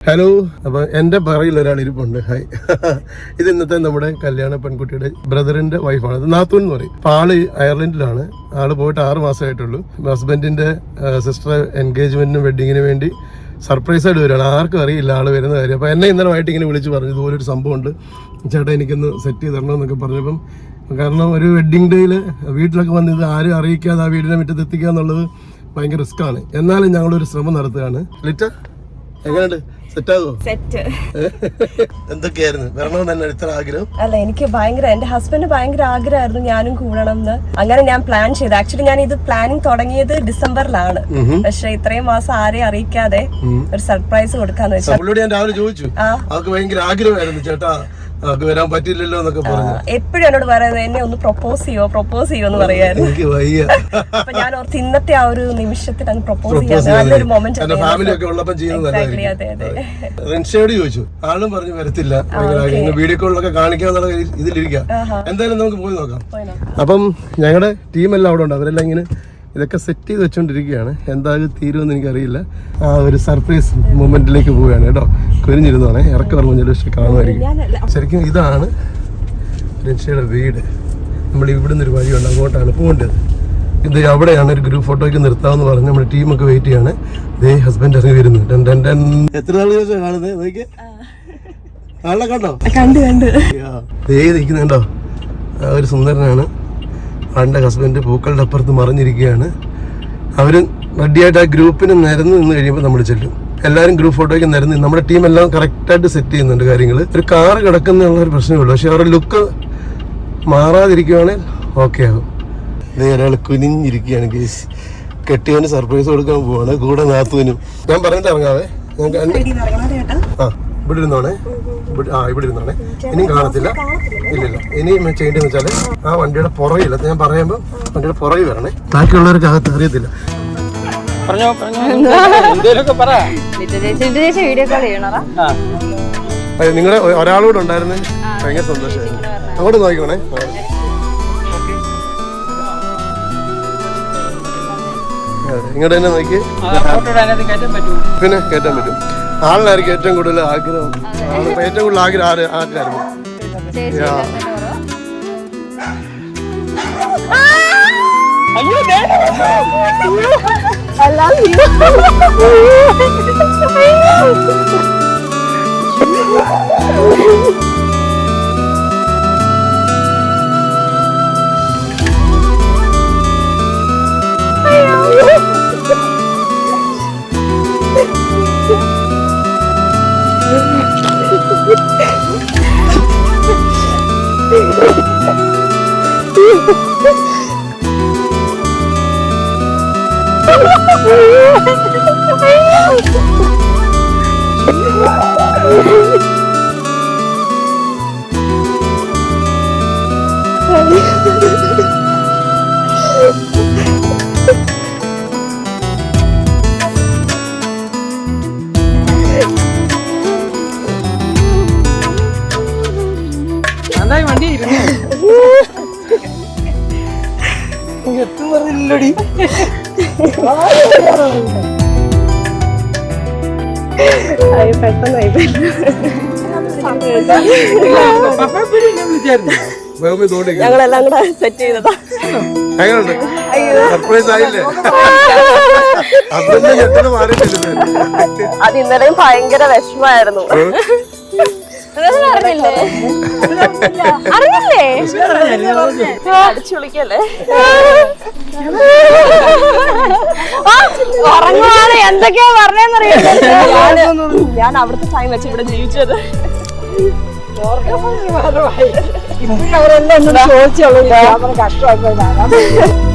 Hello അപ്പൊ എന്റെ പറയിൽ ഒരാൾ ഇരിപ്പുണ്ട്. ഹായ് ഇത് ഇന്നത്തെ നമ്മുടെ കല്യാണ പെൺകുട്ടിയുടെ ബ്രദറിന്റെ വൈഫാണ് അത് നാത്തൂൻ എന്ന് പറയും. അപ്പൊ ആൾ അയർലൻഡിലാണ്. ആൾ പോയിട്ട് ആറ് മാസമായിട്ടുള്ളൂ ഹസ്ബൻഡിന്റെ സിസ്റ്റർ എൻഗേജ്മെന്റിനും വെഡിങ്ങിന് വേണ്ടി സർപ്രൈസ് ആയിട്ട് വരികയാണ്. ആർക്കും അറിയില്ല ആൾ വരുന്ന കാര്യം. അപ്പൊ എന്നെ ഇന്നലെ വൈകിട്ട് ഇങ്ങനെ വിളിച്ച് പറഞ്ഞു ഇതുപോലെ ഒരു സംഭവം ഉണ്ട് ചേട്ടാ എനിക്കൊന്ന് സെറ്റ് ചെയ്ത് തരണം എന്നൊക്കെ പറഞ്ഞപ്പം കാരണം ഒരു വെഡിങ് ഡേയിൽ വീട്ടിലൊക്കെ വന്ന് ഇത് ആരും അറിയിക്കാതെ ആ വീടിനെ മുറ്റത്ത് എത്തിക്കുക എന്നുള്ളത് ഭയങ്കര റിസ്ക് ആണ്. എന്നാലും ഞങ്ങളൊരു ശ്രമം നടത്തുകയാണ്. ലിറ്റ എങ്ങനെയുണ്ട്? എന്തൊക്കെയായിരുന്നു? വരണമെന്ന് തന്നെ ഇത്ര ആഗ്രഹം? അല്ല എനിക്ക് ഭയങ്കര എന്റെ ഹസ്ബൻഡ് ഭയങ്കര ആഗ്രഹമായിരുന്നു ഞാനും കൂടണം എന്ന്. അങ്ങനെ ഞാൻ പ്ലാൻ ചെയ്തു. ആക്ച്വലി ഞാൻ ഇത് പ്ലാനിങ് തുടങ്ങിയത് ഡിസംബറിലാണ്. പക്ഷെ ഇത്രയും മാസം ആരെയും അറിയിക്കാതെ ഒരു സർപ്രൈസ് കൊടുക്കാന്ന് വെച്ചാൽ ഞാൻ രാവിലെ ചോദിച്ചു. അവർക്ക് ഭയങ്കര ആഗ്രഹമായിരുന്നു. ചേട്ടാ അവർക്ക് വരാൻ പറ്റില്ലല്ലോ എന്നൊക്കെ പറഞ്ഞു. എപ്പോഴും എന്നോട് പറയുന്നത് എന്നെ ഒന്ന് പ്രൊപ്പോസ് ചെയ്യോ? പ്രൊപ്പോസ് ചെയ്യോ? എന്ന് പറയായിരുന്നു. എനിക്ക് വയ്യ. അപ്പൊ ഞാൻ ഓർത്ത് ഇന്നത്തെ ആ ഒരു നിമിഷത്തിൽ അങ്ങ് പ്രൊപ്പോസ് ചെയ്യാൻ നല്ലൊരു മൊമെന്റ് ഫാമിലി ഒക്കെ ഉള്ളപ്പോൾ ചെയ്യുന്നതല്ലായിരിക്കും അതെ അതെ. റിൻഷയോട് ചോദിച്ചു. ആളും പറഞ്ഞു വരത്തില്ല. വീഡിയോ കോളിലൊക്കെ കാണിക്കാന്നുള്ള ഇതിലിരിക്കാം. എന്തായാലും നമുക്ക് പോയി നോക്കാം. അപ്പം ഞങ്ങളുടെ ടീമെല്ലാം അവിടെ ഉണ്ട്. അവരെല്ലാം ഇങ്ങനെ ഇതൊക്കെ സെറ്റ് ചെയ്ത് വെച്ചോണ്ടിരിക്കുകയാണ്. എന്തായാലും തീരുമെന്ന് എനിക്കറിയില്ല. ആ ഒരു സർപ്രൈസ് മൂമെന്റിലേക്ക് പോവുകയാണ് കേട്ടോ. കുരിഞ്ഞിരുന്നോണേ ഇറക്കി പറഞ്ഞു പക്ഷെ കാണുമായിരിക്കും. ശരിക്കും ഇതാണ് രക്ഷയുടെ വീട്. നമ്മൾ ഇവിടുന്ന് ഒരു വഴിയുണ്ട് അങ്ങോട്ടാണ് പോകേണ്ടത്. ഇത് അവിടെയാണ് ഒരു ഗ്രൂപ്പ് ഫോട്ടോയ്ക്ക് നിർത്താമെന്ന് പറഞ്ഞ് നമ്മുടെ ടീമൊക്കെ വെയിറ്റ് ചെയ്യാണ്. ദേ ഹസ്ബൻഡ് ഇറങ്ങി വരുന്നു. ടൻ ടൻ ടൻ. എത്ര നാൾ ശേഷം കാണുന്നത് ആളെ കണ്ടോ? കണ്ടു കണ്ടു. ദേ നിൽക്കുന്നുണ്ടോ ആ ഒരു സുന്ദരനാണ്. ആളുടെ ഹസ്ബൻഡ് പൂക്കളുടെ അപ്പുറത്ത് മറിഞ്ഞിരിക്കുകയാണ്. അവരും റെഡിയായിട്ട് ആ ഗ്രൂപ്പിന് നിരന്ന് നിന്ന് കഴിയുമ്പോൾ നമ്മൾ ചെല്ലും. എല്ലാവരും ഗ്രൂപ്പ് ഫോട്ടോയ്ക്ക് നിരന്ന് നിന്ന് നമ്മുടെ ടീം എല്ലാം കറക്റ്റായിട്ട് സെറ്റ് ചെയ്യുന്നുണ്ട് കാര്യങ്ങൾ ഒരു കാറ് കിടക്കുന്നുള്ള ഒരു പ്രശ്നമേ ഉള്ളൂ. പക്ഷെ അവരുടെ ലുക്ക് മാറാതിരിക്കുവാണെങ്കിൽ ഓക്കെ ആകും. ദേ ഒരാൾ കുനിഞ്ഞിരിക്കുകയാണ് കേസ് കെട്ടിയവന് സർപ്രൈസ് കൊടുക്കാൻ പോവാണ്. കൂടെ നാത്തുവിനും ഞാൻ പറഞ്ഞിട്ട് ഇറങ്ങാതെ ഞാൻ ആ ഇവിടെ ഇരുന്നോണേ. ആ ഇവിടെ ഇരുന്നോണേ. ഇനിയും കാണത്തില്ല. ഇല്ലില്ല ഇനിയും ചെയ്യേണ്ടതെന്ന് വെച്ചാൽ ആ വണ്ടിയുടെ പുറകില്ല ഞാൻ പറയുമ്പോ വണ്ടിയുടെ പുറകിൽ വരണേ. ബാക്കിയുള്ളവർക്ക് അകത്ത് അറിയത്തില്ല പറഞ്ഞോ. പറഞ്ഞോ എന്തേലൊക്കെ പറ. വീഡിയോ കോൾ ചെയ്യണറാ നിങ്ങളുടെ ഒരാളൂടെ ഉണ്ടായിരുന്നേ. ഭയങ്കര സന്തോഷമായിരുന്നു അങ്ങോട്ട് നോക്കിക്കോണേ. ഇങ്ങോട്ട് തന്നെ നോക്കി. പിന്നെ കയറ്റാൻ പറ്റും. ആളിനായിരിക്കും ഏറ്റവും കൂടുതൽ ആഗ്രഹം. ആളിപ്പോ ഏറ്റവും കൂടുതൽ ആഗ്രഹം ആര് ആർക്കായിരുന്നു. അയ്യോ. ദേ. നന്നായി പറഞ്ഞില്ലടി പെട്ടെന്നായി ഞങ്ങളെല്ലാം കൂടെ സെറ്റ് ചെയ്തതാ. സർപ്രൈസ് ആയില്ലേ? അത് ഇന്നലെയും ഭയങ്കര വിഷമായിരുന്നു അടിച്ചു വിളിക്കല്ലേ ഉറങ്ങുവാണ് എന്തൊക്കെയാ പറഞ്ഞെന്നറിയില്ല ഞാൻ ഞാൻ അവിടുത്തെ ടൈം വെച്ച് ഇവിടെ ജീവിച്ചത് അവരെല്ലാം എന്നോട് ചോദിച്ചോളൂ കഷ്ടമായി